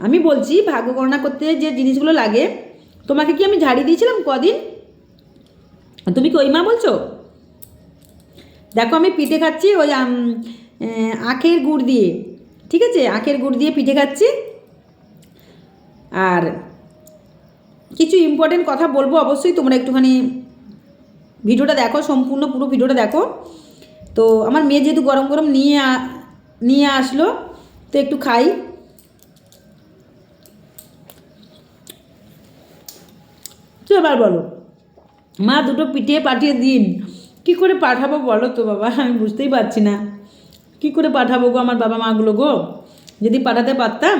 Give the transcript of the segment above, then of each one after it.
আমি বলছি, ভাগ্য গণনা করতে যে জিনিসগুলো লাগে, তোমাকে কি আমি ঝাড়ি দিয়েছিলাম কদিন? তুমি কি ওই মা বলছো? দেখো, আমি পিঠে খাচ্ছি ওই আখের গুড় দিয়ে, ঠিক আছে? আখের গুড় দিয়ে পিঠে খাচ্ছি। আর কিছু ইম্পর্টেন্ট কথা বলব অবশ্যই, তোমরা একটুখানি ভিডিওটা দেখো, সম্পূর্ণ পুরো ভিডিওটা দেখো। তো আমার মেয়ে যেহেতু গরম গরম নিয়ে নিয়ে আসলো, তো একটু খাই। এবার বলো। মা দুটো পিটিয়ে পাঠিয়ে দিন। কি করে পাঠাবো বলো তো বাবা? আমি বুঝতেই পারছি না। কি করে পাঠাবো গো আমার বাবা মাগুলো গো? যদি পাঠাতে পারতাম?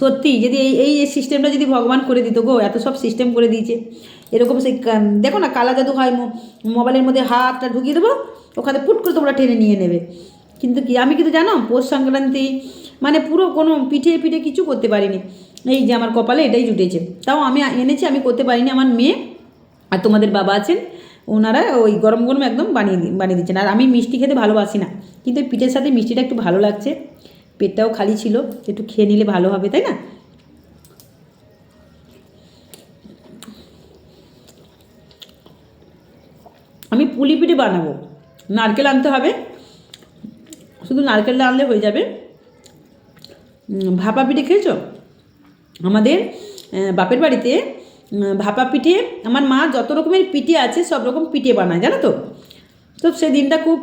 সত্যি, যদি এই এই সিস্টেমটা যদি ভগবান করে দিত গো, এত সব সিস্টেম করে দিয়েছে। এরকম সেই দেখো না, কালা জাদু হয় মোবাইলের মধ্যে হাতটা ঢুকিয়ে দেবো, ওখানে পুট করে তোমরা টেনে নিয়ে নেবে। কিন্তু কি, আমি কিন্তু জানো, পৌষ সংক্রান্তি মানে পুরো কোনো পিঠে পিঠে কিছু করতে পারিনি। এই যে আমার কপালে এটাই জুটেছে। তাও আমি এনেছি, আমি করতে পারিনি। আমার মেয়ে আর তোমাদের বাবা আছেন, ওনারা ওই গরম গরম একদম বানিয়ে বানিয়ে দিচ্ছেন। আর আমি মিষ্টি খেতে ভালোবাসি না, কিন্তু পিঠের সাথে মিষ্টিটা একটু ভালো লাগছে। পেটটাও খালি ছিল, একটু খেয়ে নিলে ভালো হবে, তাই না? আমি পুলি পিঠে বানাবো। নারকেল আনতে হবে। শুধু নারকেলটা আনলে হয়ে যাবে। ভাপা পিঠে খেয়েছো? আমাদের বাপের বাড়িতে ভাপা পিঠে, আমার মা যত রকমের পিঠে আছে, সব রকম পিঠে বানায়, জানো তো? তো সেই দিনটা খুব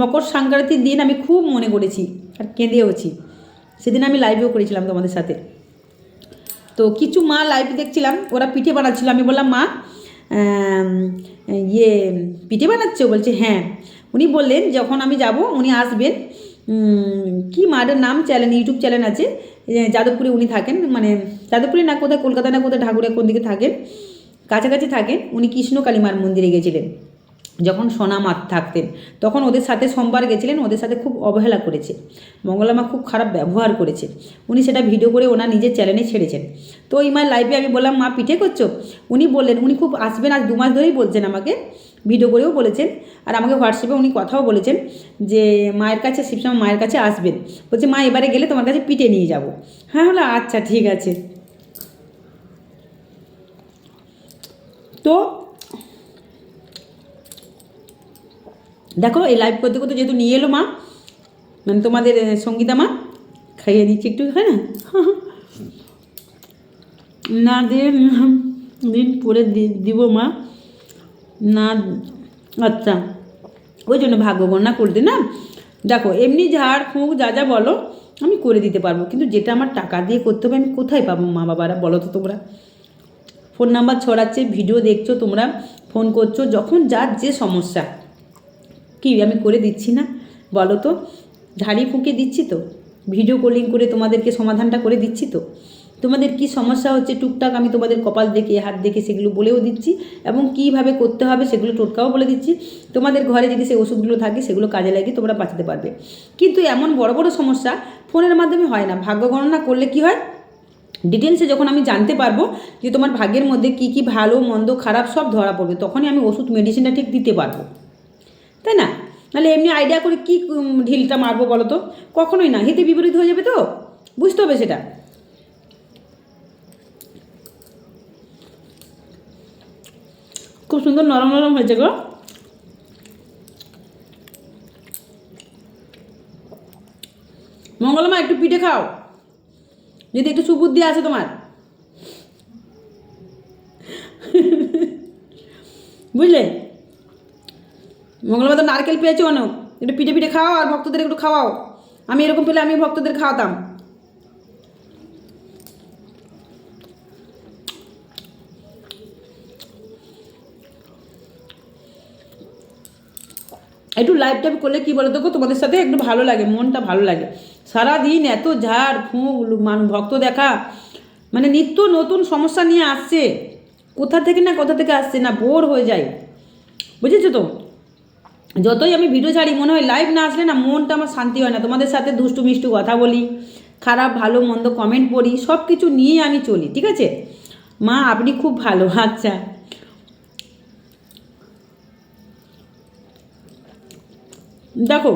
মকর সংক্রান্তির দিন আমি খুব মনে করেছি আর কেঁদেওছি। সেদিন আমি লাইভেও করেছিলাম তোমাদের সাথে। তো কিছু মা লাইভ দেখছিলাম, ওরা পিঠে বানাচ্ছিল। আমি বললাম, মা ইয়ে পিঠে বানাচ্ছো? বলছে হ্যাঁ। উনি বললেন, যখন আমি যাব, উনি আসবেন। কি মারের নাম চ্যানেল ইউটিউব চ্যানেল আছে? যাদবপুরে উনি থাকেন মানে যাদবপুরে না কোথায়, কলকাতা না কোথায় ঢাকুরে কোন দিকে থাকেন, কাছাকাছি থাকেন, উনি কৃষ্ণ কালীমার মন্দিরে গেছিলেন, যখন সোনামা থাকতেন। তখন ওদের সাথে সোমবার গেছিলেন, ওদের সাথে খুব অবহেলা করেছে। মঙ্গলামা খুব খারাপ ব্যবহার করেছে। উনি সেটা ভিডিও করে ওনার নিজের চ্যানেলে ছেড়েছেন। তো ওই মায়ের লাইভে আমি বললাম, মা পিঠে করছ? উনি বললেন, উনি খুব আসবেন, আজ দু মাস ধরেই বলছেন আমাকে ভিডিও করেও বলেছেন আর আমাকে হোয়াটসঅ্যাপে উনি কথাও বলেছেন যে মায়ের কাছে শিবসময় মায়ের কাছে আসবেন। বলছে, মা, এবারে গেলে তোমার কাছে পিঠে নিয়ে যাব। হ্যাঁ হলো আচ্ছা ঠিক আছে। তো দেখো, এই লাইভ করতে করতে যেহেতু নিয়ে এলো মা মানে তোমাদের সঙ্গীতা মা, খাইয়ে দিচ্ছি একটু হ্যাঁ? না না দিয়ে দিন পরে দিব মা। না আচ্ছা। ওই জন্য ভাগ্য গণনা করতে না? দেখো, এমনি ঝাড়, ফুঁক, যা যা বলো, আমি করে দিতে পারব। কিন্তু যেটা আমার টাকা দিয়ে করতে হবে, আমি কোথায় পাবো মা বাবারা, বলো তো তোমরা? ফোন নাম্বার ছড়াচ্ছে, ভিডিও দেখছ তোমরা, ফোন করছ, যখন যার যে সমস্যা। কি, আমি করে দিচ্ছি না? বলো তো। ঝাড়ি, ফুঁকে দিচ্ছি তো? ভিডিও কলিং করে তোমাদেরকে সমাধানটা করে দিচ্ছি তো? তোমাদের কি সমস্যা হচ্ছে? টুকটাক আমি তোমাদের কপাল দেখে, হাত দেখে সেগুলো বলেও দিচ্ছি এবং কীভাবে করতে হবে সেগুলো টোটকাও বলে দিচ্ছি। তোমাদের ঘরে যদি সেই ওষুধগুলো থাকে, সেগুলো কাজে লাগিয়ে তোমরা বাঁচাতে পারবে। কিন্তু এমন বড় বড় সমস্যা ফোনের মাধ্যমে হয় না। ভাগ্য গণনা করলে কি হয়? ডিটেলসে যখন আমি জানতে পারব যে তোমার ভাগ্যের মধ্যে কি কি ভালো, মন্দ, খারাপ সব ধরা পড়বে, তখনই আমি ওষুধ মেডিসিনটা ঠিক দিতে পারব। তাই না? নাহলে এমনি আইডিয়া করে কি ঢিলটা মারবো বলো তো? কখনোই না। হিতে বিপরীত হয়ে যাবে তো? বুঝতে হবে সেটা। খুব সুন্দর নরম নরম হয়েছে গো। মঙ্গলমা, একটু পিঠে খাও। যদি একটু সুবুদ্ধি আছে তোমার। বুঝলে? মঙ্গলবার তো নারকেল পেয়েছ অনেক। একটু পিঠে পিঠে খাও আর ভক্তদের একটু খাওয়াও। আমি এরকম পেলে আমি ভক্তদের খাওয়াতাম। একটু লাইভ টাইপ করলে কি বলো গো, তোমাদের সাথে একটু ভালো লাগে মনটা ভালো লাগে। সারাদিন এত ঝাড় ফুঁক মান ভক্ত দেখা মানে নিত্য নতুন সমস্যা নিয়ে আসছে। কোথা থেকে না কোথা থেকে আসছে না বোর হয়ে যায়। বুঝেছ তো? যতই আমি ভিডিও ছাড়ি মনে হয় লাইভ না আসলে না মনটা আমার শান্তি হয় না। তোমাদের সাথে দুষ্টু মিষ্টু কথা বলি খারাপ ভালো মন্দ কমেন্ট পড়ি সব কিছু নিয়ে আমি চলি ঠিক আছে? মা আপনি খুব ভালো আচ্ছা। দেখো,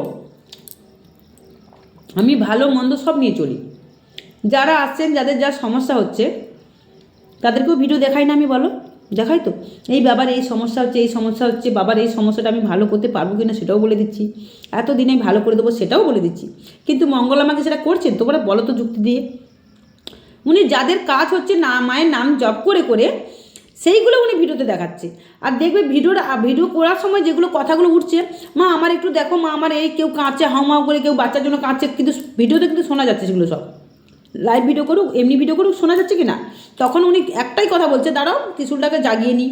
আমি ভালো, মন্দ সব নিয়ে চলি। যারা আসছেন, যাদের যা সমস্যা হচ্ছে, তাদেরকেও ভিডিও দেখাই না আমি, বলো? দেখাই তো। এই বাবার এই সমস্যা হচ্ছে, এই সমস্যা হচ্ছে, বাবার এই সমস্যাটা আমি ভালো করতে পারব কিনা সেটাও বলে দিচ্ছি। এতদিনে আমি ভালো করে দেবো সেটাও বলে দিচ্ছি। কিন্তু মঙ্গল আমাকে সেটা করছেন, তোমরা বলো তো যুক্তি দিয়ে। উনি যাদের কাজ হচ্ছে, না, মায়ের নাম জপ করে করে সেইগুলো উনি ভিডিওতে দেখাচ্ছে। আর দেখবে ভিডিওর ভিডিও করার সময় যেগুলো কথাগুলো উঠছে, মা আমার একটু দেখো, মা আমার এই কেউ কাঁচে হাউ মাউ করে কেউ বাচ্চার জন্য কাঁদছে, কিন্তু ভিডিওতে কিন্তু শোনা যাচ্ছে সেগুলো সব। লাইভ ভিডিও করুক, এমনি ভিডিও করুক, শোনা যাচ্ছে কি না? তখন উনি একটাই কথা বলছে, দাঁড়াও, ত্রিশুলটাকে জাগিয়ে নিই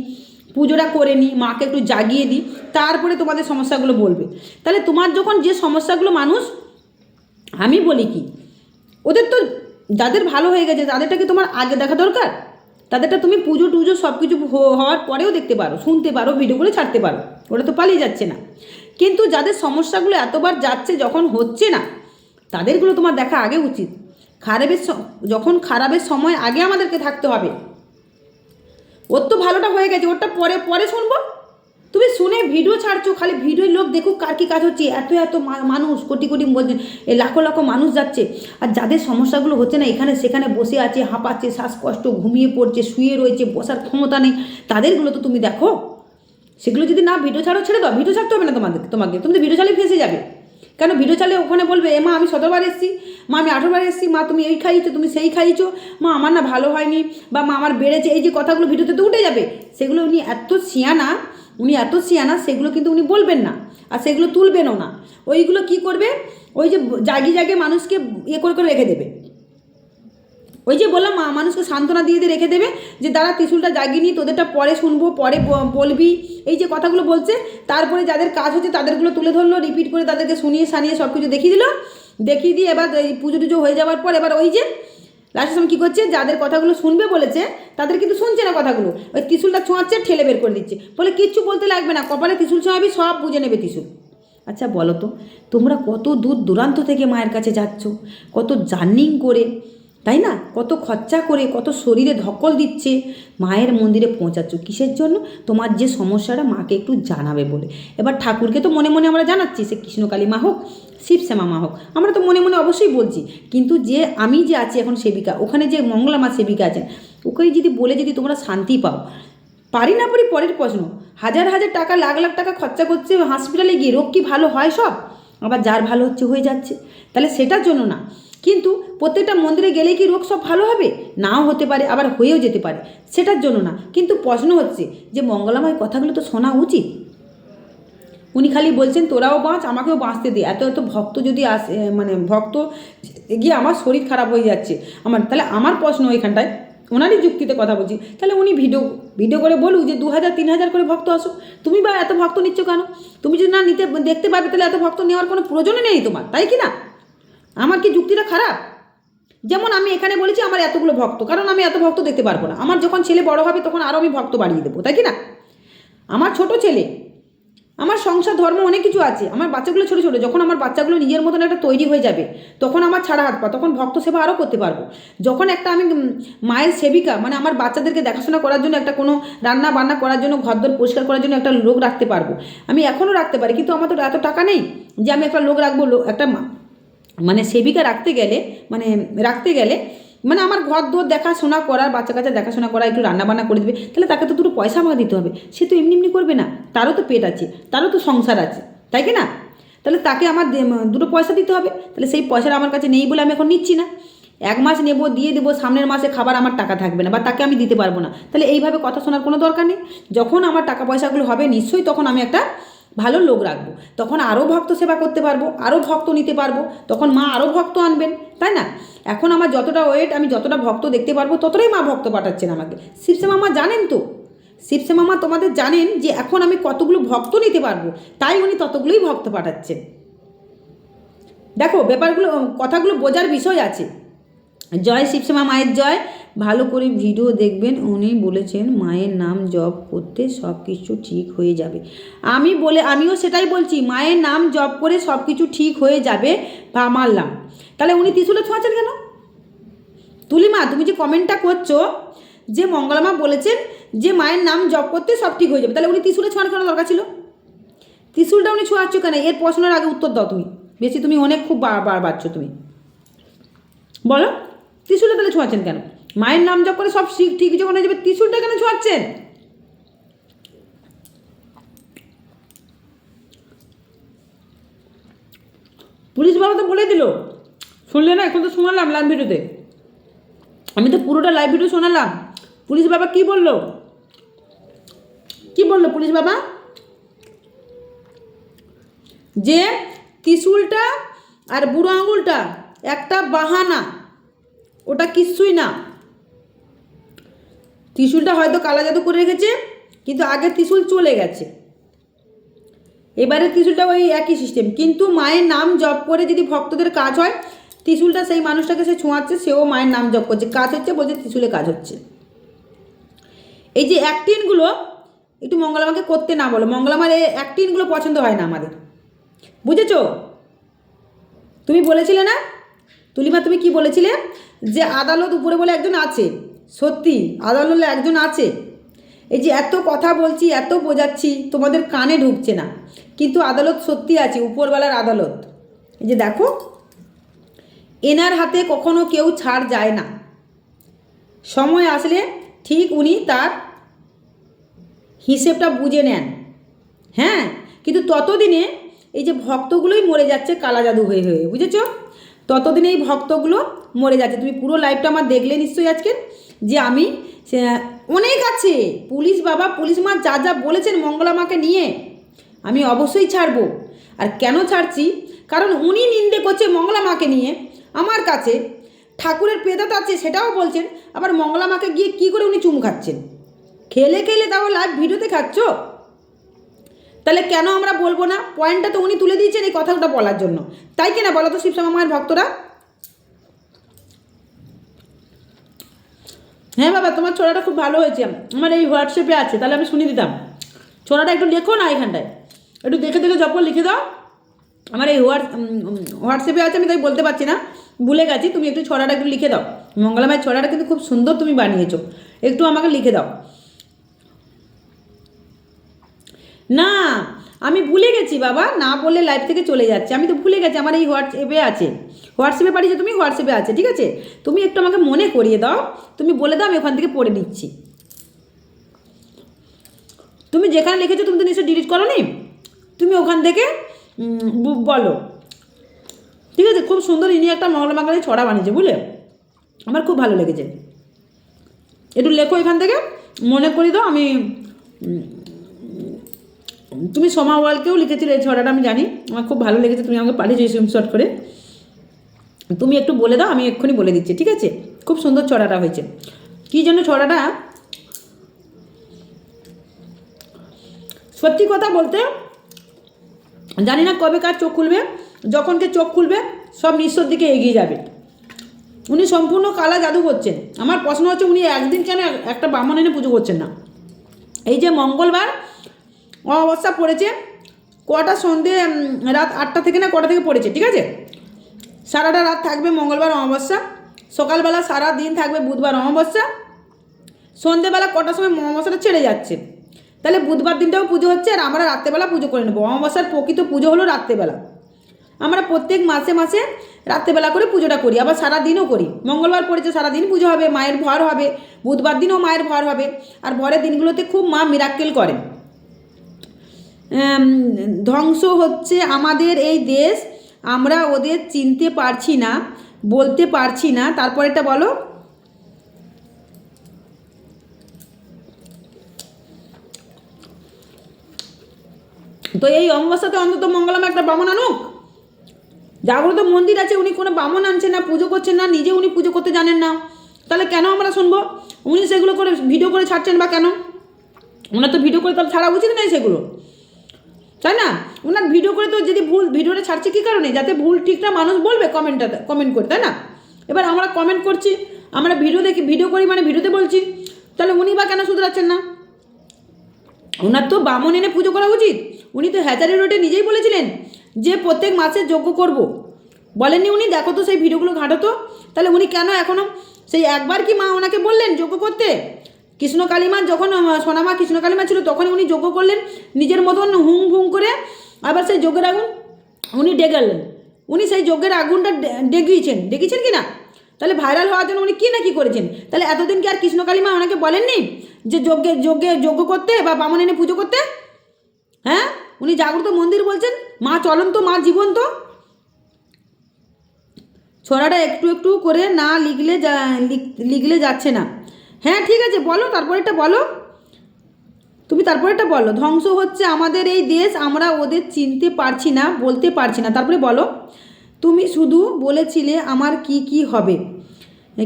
পুজোটা করে নিই মাকে একটু জাগিয়ে দিই তারপরে তোমাদের সমস্যাগুলো বলবে। তাহলে তোমার যখন যে সমস্যাগুলো মানুষ, আমি বলি কি, ওদের তো যাদের ভালো হয়ে গেছে তাদেরটাকে তোমার আগে দেখা দরকার? তাদেরটা তুমি পুজো টুজো সব কিছু হওয়ার পরেও দেখতে পারো, শুনতে পারো ভিডিওগুলো ছাড়তে পারো ওটা তো পালিয়ে যাচ্ছে না। কিন্তু যাদের সমস্যাগুলো এতবার যাচ্ছে যখন হচ্ছে না, তাদেরগুলো তোমার দেখা আগে উচিত। খারাপের যখন খারাপের সময় আগে আমাদেরকে থাকতে হবে। ওর তো ভালোটা হয়ে গেছে, ওরটা পরে পরে শুনব। তুমি শুনে ভিডিও ছাড়ছো, খালি ভিডিও লোক দেখুক কার কী কাজ হচ্ছে, এত এত মানুষ, কোটি কোটি লাখো লাখো মানুষ যাচ্ছে। আর যাদের সমস্যাগুলো হচ্ছে না, এখানে সেখানে বসে আছে, হাঁপাচ্ছে, শ্বাসকষ্ট, ঘুমিয়ে পড়ছে, শুয়ে রয়েছে, বসার ক্ষমতা নেই, তাদেরগুলো তো তুমি দেখো। সেগুলো যদি না, ভিডিও ছাড়ো, ছেড়ে দাও, ভিডিও ছাড়তে হবে না তোমাদের, তোমাকে, তুমি তো ভিডিও ছাড়লে ফেসে যাবে। কেন ভিডিও চালে ওখানে বলবে, এ মা, আমি সতেরোবার এসেছি, মা, আমি আঠেরোবার এসেছি, মা, তুমি এই খাইয়েছো তুমি সেই খাইয়েছো মা, আমার না ভালো হয়নি, বা মা, আমার বেড়েছে, এই যে কথাগুলো ভিডিওতে তো উঠে যাবে। সেগুলো উনি এত সিয়ানা, উনি এত সিয়ানা, সেগুলো কিন্তু উনি বলবেন না, আর সেগুলো তুলবেনও না। ওইগুলো কি করবে? ওই যে জাগি জাগে মানুষকে ইয়ে করে করে রেখে দেবে। ওই যে বললাম, মা মানুষকে সান্ত্বনা দিয়ে দিয়ে রেখে দেবে যে, দাঁড়া, ত্রিশুলটা জাগিয়ে নিই তোদেরটা পরে শুনব, পরে বলবি। এই যে কথাগুলো বলছে, তারপরে যাদের কাজ হচ্ছে তাদেরগুলো তুলে ধরলো রিপিট করে তাদেরকে শুনিয়ে সানিয়ে সব কিছু দেখিয়ে দিল। দেখিয়ে দিয়ে এবার এই পুজো টুজো হয়ে যাওয়ার পর এবার ওই যে লাস্টের সময় কী করছে, যাদের কথাগুলো শুনবে বলেছে, তাদের কিন্তু শুনছে না কথাগুলো। ওই ত্রিশুলটা ছোঁয়াচ্ছে, ঠেলে বের করে দিচ্ছে। বলে, কিচ্ছু বলতে লাগবে না, কপালে ত্রিশুল ছোঁয়াবি, সব বুঝে নেবে ত্রিশুল। আচ্ছা বলো তো, তোমরা কত দূর দূরান্ত থেকে মায়ের কাছে যাচ্ছ? কত জার্নিং করে? তাই না? কত খরচা করে, কত শরীরে ধকল দিচ্ছে, মায়ের মন্দিরে পৌঁছাচ্ছ কিসের জন্য? তোমার যে সমস্যাটা মাকে একটু জানাবে বলে। এবার ঠাকুরকে তো মনে মনে আমরা জানাচ্ছি, সে কৃষ্ণকালী মা হোক শিবশ্যামা মা হোক, আমরা তো মনে মনে অবশ্যই বলছি। কিন্তু যে আমি যে আছি এখন সেবিকা, ওখানে যে মঙ্গলা মা সেবিকা আছেন ওকে যদি বলে যদি তোমরা শান্তি পাও, পারি না পারি পরের প্রশ্ন, হাজার হাজার টাকা, লাখ লাখ টাকা খরচা করছে হসপিটালে গিয়ে, রোগ কি ভালো হয় সব? আবার যার ভালো হচ্ছে হয়ে যাচ্ছে। তাহলে সেটার জন্য না কিন্তু প্রত্যেকটা মন্দিরে গেলে কি রোগ সব ভালো হবে? নাও হতে পারে, আবার হয়েও যেতে পারে। সেটার জন্য না। কিন্তু প্রশ্ন হচ্ছে যে মঙ্গলাময় কথাগুলো তো শোনা উচিত। উনি খালি বলছেন, তোরাও বাঁচ, আমাকেও বাঁচতে দে। এত এত ভক্ত যদি আসে মানে ভক্ত গিয়ে আমার শরীর খারাপ হয়ে যাচ্ছে। আমার, তাহলে আমার প্রশ্ন এখানটায়, ওনারই যুক্তিতে কথা বলছি। তাহলে উনি ভিডিও ভিডিও করে বলুক যে দু হাজার তিন হাজার করে ভক্ত আসুক। তুমি বা এত ভক্ত নিচ্ছ কেন? তুমি যদি না নিতে, দেখতে পাবে, তাহলে এত ভক্ত নেওয়ার কোনো প্রয়োজনই নেই তোমার, তাই কি না? আমার কি যুক্তিটা খারাপ? যেমন আমি এখানে বলেছি আমার এতগুলো ভক্ত, কারণ আমি এত ভক্ত দেখতে পারব না। আমার যখন ছেলে বড় হবে তখন আরও আমি ভক্ত বাড়িয়ে দেবো, তাই কি না? আমার ছোট ছেলে, আমার সংসার, ধর্ম অনেক কিছু আছে। আমার বাচ্চাগুলো ছোটো ছোটো, যখন আমার বাচ্চাগুলো নিজের মতন একটা তৈরি হয়ে যাবে, তখন আমার ছাড়া হাত পা, তখন ভক্ত সেবা আরও করতে পারব। যখন একটা আমি মায়ের সেবিকা মানে আমার বাচ্চাদেরকে দেখাশোনা করার জন্য একটা কোনো রান্না বান্না করার জন্য, ঘরদোর পরিষ্কার করার জন্য একটা লোক রাখতে পারব। আমি এখনও রাখতে পারি, কিন্তু আমার তো এত টাকা নেই যে আমি একটা লোক রাখব একটা মানে সেবিকা রাখতে গেলে মানে রাখতে গেলে মানে আমার ঘর দোর দেখাশোনা করার, বাচ্চা কাচ্চা দেখাশোনা করা একটু রান্নাবান্না করে দেবে, তাহলে তাকে তো দুটো পয়সা আমাকে দিতে হবে। সে তো এমনি এমনি করবে না। তারও তো পেট আছে, তারও তো সংসার আছে, তাই কি না? তাহলে তাকে আমার দুটো পয়সা দিতে হবে। তাহলে সেই পয়সাটা আমার কাছে নেই বলে আমি এখন নিচ্ছি না। এক মাস নেব, দিয়ে দেবো, সামনের মাসে খাবার আমার টাকা থাকবে না বা তাকে আমি দিতে পারব না। তাহলে এইভাবে কথা শোনার কোনো দরকার নেই। যখন আমার টাকা পয়সাগুলো হবে, নিশ্চয়ই তখন আমি একটা ভালো লোক রাখব। তখন আরও ভক্ত সেবা করতে পারব, আরও ভক্ত নিতে পারব, তখন মা আরও ভক্ত আনবেন, তাই না? এখন আমার যতটা ওয়েট আমি যতটা ভক্ত দেখতে পারব, ততটাই মা ভক্ত পাঠাচ্ছেন আমাকে। শিবশ্যামা মা জানেন তো? শিবশ্যামা মা তোমাদের জানেন যে এখন আমি কতগুলো ভক্ত নিতে পারব, তাই উনি ততগুলোই ভক্ত পাঠাচ্ছেন। দেখো, ব্যাপারগুলো, কথাগুলো বোঝার বিষয় আছে। জয় শিবশ্যামা মায়ের জয় ভালো করে ভিডিও দেখবেন। উনি বলেছেন, মায়ের নাম জপ করতে সব কিছু ঠিক হয়ে যাবে। আমি বলে, আমিও সেটাই বলছি, মায়ের নাম জপ করে সব কিছু ঠিক হয়ে যাবে বা মানলাম তাহলে উনি ত্রিশুলে ছোঁয়াচ্ছেন কেন? তুলিমা, তুমি যে কমেন্টটা করছ, যে মঙ্গলামা বলেছেন যে মায়ের নাম জপ করতে সব ঠিক হয়ে যাবে, তাহলে উনি ত্রিশুলে ছোঁয়ার কেন দরকার ছিল? ত্রিশুলটা উনি ছোঁয়াচ্ছ কেন? এর প্রশ্নের আগে উত্তর দাও তুমি। বেশি তুমি অনেক খুব বার বাড়ছো তুমি। বলো ত্রিশুলটা তাহলে ছোঁয়াচ্ছেন কেন? মায়ের নাম জপ করে সব ঠিক যখন হয়ে যাবে, ত্রিশুলটা কেন ছোঁয়াচ্ছেন? পুলিশ বাবা তো বলে দিল। শুনলে না? এখন তো শোনালাম লাইভ ভিডিওতে। আমি তো পুরোটা লাইভ ভিডিও শোনালাম। পুলিশ বাবা কি বলল? কি বলল পুলিশ বাবা? যে ত্রিশুলটা আর বুড়ো আঙুলটা একটা বাহানা, ওটা কিচ্ছুই না। ত্রিশুলটা হয়তো কালা জাদু করে রেখেছে, কিন্তু আগে ত্রিশুল চলে গেছে। এবারে ত্রিশুলটা ওই একই সিস্টেম কিন্তু মায়ের নাম জপ করে যদি ভক্তদের কাজ হয়, ত্রিশুলটা সেই মানুষটাকে সে ছোঁয়াচ্ছে, সেও মায়ের নাম জপ করছে। কাজ হচ্ছে বলছে ত্রিশুলে কাজ হচ্ছে। এই যে অ্যাক্টিনগুলো একটু মঙ্গলামাকে করতে না বলো, মঙ্গলামার এই অ্যাক্টিনগুলো পছন্দ হয় না আমাদের। বুঝেছ? তুমি বলেছিলে না? তুলিমা, তুমি কি বলেছিলে? যে আদালত উপরে বলে একজন আছে সত্যি আদালতে একজন আছে। এই যে এত কথা বলছি, এত বোঝাচ্ছি, তোমাদের কানে ঢুকছে না। কিন্তু আদালত সত্যি আছে, উপরওয়ালার আদালত। এই যে দেখো, এনার হাতে কখনো কেউ ছাড় যায় না। সময় আসলে ঠিক উনি তার হিসেবটা বুঝে নেন। হ্যাঁ কিন্তু ততদিনে এই যে ভক্তগুলোই মরে যাচ্ছে কালা জাদু হয়ে হয়ে, বুঝেছ? ততদিনে এই ভক্তগুলো মরে যাচ্ছে। তুমি পুরো লাইভটা আমার দেখলে নিশ্চয়ই আজকে। যে আমি অনেক আছে। পুলিশ বাবা, পুলিশ মা যা যা বলেছেন মঙ্গলা মাকে নিয়ে, আমি অবশ্যই ছাড়বো। আর কেন ছাড়ছি? কারণ উনি নিন্দে করছে মঙ্গলা মাকে নিয়ে। আমার কাছে ঠাকুরের প্রেদাত আছে, সেটাও বলছেন। আবার মঙ্গলা মাকে গিয়ে কী করে উনি চুমু খাচ্ছেন? খেলে খেলে তাও লাইভ ভিডিওতে খাচ্ছ? তাহলে কেন আমরা বলব না? পয়েন্টটা তো উনি তুলে দিয়েছেন এই কথাটা বলার জন্য। তাই কিনা বলো তো শিবশ্যামা মায়ের ভক্তরা? হ্যাঁ বাবা, তোমার ছোড়াটা খুব ভালো হয়েছে। আমার এই হোয়াটসঅ্যাপে আছে, তাহলে আমি শুনিয়ে দিতাম। ছোড়াটা একটু লেখো না এখানটায়। একটু দেখে দেখে যখন লিখে দাও, আমার এই হোয়াটস হোয়াটসঅ্যাপে আছে, আমি তাই বলতে পারছি না। ভুলে গেছি, তুমি একটু ছড়াটা একটু লিখে দাও। মঙ্গলামায়ের ছড়াটা কিন্তু খুব সুন্দর তুমি বানিয়েছো। একটু আমাকে লিখে দাও। না আমি ভুলে গেছি বাবা, না বললে লাইভ থেকে চলে যাচ্ছে। আমি তো ভুলে গেছি, আমার এই হোয়াটসঅ্যাপে আছে। হোয়াটসঅ্যাপে পাঠিয়েছো, তুমি হোয়াটসঅ্যাপে আছে, ঠিক আছে? তুমি একটু আমাকে মনে করিয়ে দাও, তুমি বলে দাও, আমি ওখান থেকে পড়ে নিচ্ছি। তুমি যেখানে লিখেছো, তুমি তো নিশ্চয় ডিলিট করো নি তুমি ওখান থেকে বলো। ঠিক আছে? খুব সুন্দর ইনি একটা মঙ্গলা বাঙালি ছড়া বানিয়েছে, বুঝলে? আমার খুব ভালো লেগেছে। একটু লেখো এখান থেকে, মনে করি দাও, আমি তুমি সোমা ওয়ালকেও লিখেছিলে এই ছড়াটা আমি জানি। আমার খুব ভালো লেগেছে, তুমি আমাকে পাঠিয়েছো স্ক্রিনশট করে। তুমি একটু বলে দাও, আমি এক্ষুনি বলে দিচ্ছি, ঠিক আছে? খুব সুন্দর ছড়াটা হয়েছে। কী জন্য ছড়াটা সত্যি কথা বলতে, জানি না কবে কার চোখ খুলবে, যখন কে চোখ খুলবে, সব নিঃস্বর দিকে এগিয়ে যাবে। উনি সম্পূর্ণ কালা জাদু করছেন। আমার প্রশ্ন হচ্ছে, উনি একদিন কেন একটা ব্রাহ্মণ এনে পুজো করছেন না? এই যে মঙ্গলবার অমাবস্যা পড়েছে কটা সন্ধে রাত আটটা থেকে না কটা থেকে পড়েছে, ঠিক আছে? সারাটা রাত থাকবে মঙ্গলবার অমাবস্যা, সকালবেলা সারা দিন থাকবে বুধবার অমাবস্যা, সন্ধেবেলা কটার সময় অমাবস্যাটা ছেড়ে যাচ্ছে। তাহলে বুধবার দিনটাও পুজো হচ্ছে আর আমরা রাত্রেবেলা পুজো করে নেব। অমাবস্যার প্রকৃত পুজো হলো রাত্রেবেলা। আমরা প্রত্যেক মাসে মাসে রাত্রেবেলা করে পুজোটা করি, আবার সারা দিনও করি। মঙ্গলবার পড়েছে, সারা দিন পুজো হবে, মায়ের ভর হবে, বুধবার দিনও মায়ের ভর হবে। আর ভরের দিনগুলোতে খুব মা মিরাক্কেল করেন। ধ্বংস হচ্ছে আমাদের এই দেশ। আমরা ওদের চিনতে পারছি না, বলতে পারছি না। তারপরেটা বলো। তো এই অমাবস্যাতে অন্তত মঙ্গলাম একটা বামন আনুক। জাগ্রত মন্দির আছে, উনি কোনো বামন আনছেন না, পুজো করছেন না, নিজে উনি পুজো করতে জানেন না। তাহলে কেন আমরা শুনব? উনি সেগুলো করে ভিডিও করে ছাড়ছেন বা কেন? ওনার তো ভিডিও করে তাহলে ছাড়া উচিত নয় সেগুলো। তাই না? ওনার ভিডিও করে তো যদি ভুল ভিডিওটা ছাড়ছে কী কারণে? যাতে ভুল ঠিকটা মানুষ বলবে কমেন্টটা কমেন্ট করে, তাই না? এবার আমরা কমেন্ট করছি, আমরা ভিডিও দেখি ভিডিও করি মানে ভিডিওতে বলছি। তাহলে উনি বা কেন শুধরাচ্ছেন না? ওনার তো বামন এনে পুজো করা উচিত। উনি তো হ্যাচারি রোডে নিজেই বলেছিলেন যে প্রত্যেক মাসে যজ্ঞ করব। বলেননি উনি, দেখো তো সেই ভিডিওগুলো ঘাঁটো তো। তাহলে উনি কেন এখনও সেই একবার কি মা ওনাকে বললেন যজ্ঞ করতে? কৃষ্ণ কালীমা যখন সোনামা কৃষ্ণ কালীমা ছিল, তখন উনি যজ্ঞ করলেন। নিজের মতন হুম হুম করে আবার সেই যজ্ঞের আগুন উনি ডেগালেন উনি সেই যজ্ঞের আগুনটা ডেগিয়েছেন ডেগিয়েছেন কি না? তাহলে ভাইরাল হওয়ার জন্য উনি কী না কী করেছেন? তাহলে এতদিন কি আর কৃষ্ণকালী মা ওনাকে বলেননি যে যজ্ঞে যজ্ঞে, যজ্ঞ করতে বা বামন এনে পুজো করতে? হ্যাঁ? উনি জাগ্রত মন্দির বলছেন, মা চলন্ত, মা জীবন্ত। ছড়াটা একটু একটু করে না লিখলে লিখলে যাচ্ছে না। হ্যাঁ ঠিক আছে, বলো, তারপরেরটা বলো। তুমি তারপরেরটা বলো, ধ্বংস হচ্ছে আমাদের এই দেশ, আমরা ওদের চিনতে পারছি না, বলতে পারছি না। তারপরে বলো, তুমি শুধু বলেছিলে আমার কি কি হবে।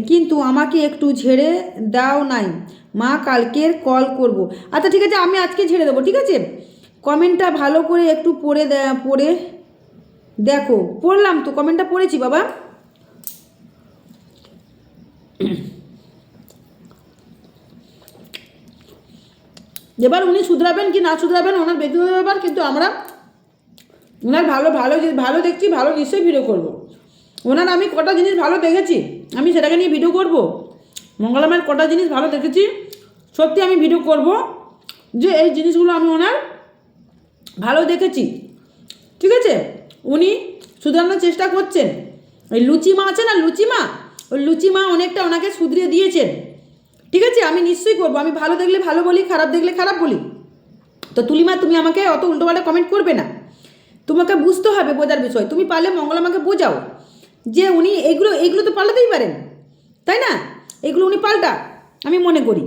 কিন্তু আমাকে একটু ঝেড়ে দাও নাই। মা, কালকের কল করব। আচ্ছা ঠিক আছে, আমি আজকে ঝেড়ে দেবো, ঠিক আছে? কমেন্টটা ভালো করে একটু পড়ে পড়ে দেখো। পড়লাম তো, কমেন্টটা পড়েছি, বাবা। এবার উনি শুধরাবেন কি না শুধরাবেন, ওনার ব্যক্তিগত ব্যাপার, কিন্তু আমরা ওনার ভালো ভালো ভালো দেখছি, ভালো নিশ্চয়ই ভিডিও করব। ওনার আমি কটা জিনিস ভালো দেখেছি, আমি সেটাকে নিয়ে ভিডিও করব। মঙ্গলামের কটা জিনিস ভালো দেখেছি, সত্যি আমি ভিডিও করব যে এই জিনিসগুলো আমি ওনার ভালো দেখেছি। ঠিক আছে? উনি শুধরানোর চেষ্টা করছেন। ওই লুচি মা আছে না, লুচি মা? ওই লুচি মা অনেকটা ওনাকে শুধরিয়ে দিয়েছেন। ঠিক আছে, আমি নিশ্চয়ই করব। আমি ভালো দেখলে ভালো বলি, খারাপ দেখলে খারাপ বলি। তো তুলিমা, তুমি আমাকে অত উল্টোপাল্টা কমেন্ট করবে না। তোমাকে বুঝতে হবে বোঝার বিষয়। তুমি পারলে মঙ্গল আমাকে বোঝাও যে উনি এগুলো এগুলো তো পাল্টাতেই পারেন। তাই না? এগুলো উনি পাল্টা, আমি মনে করি।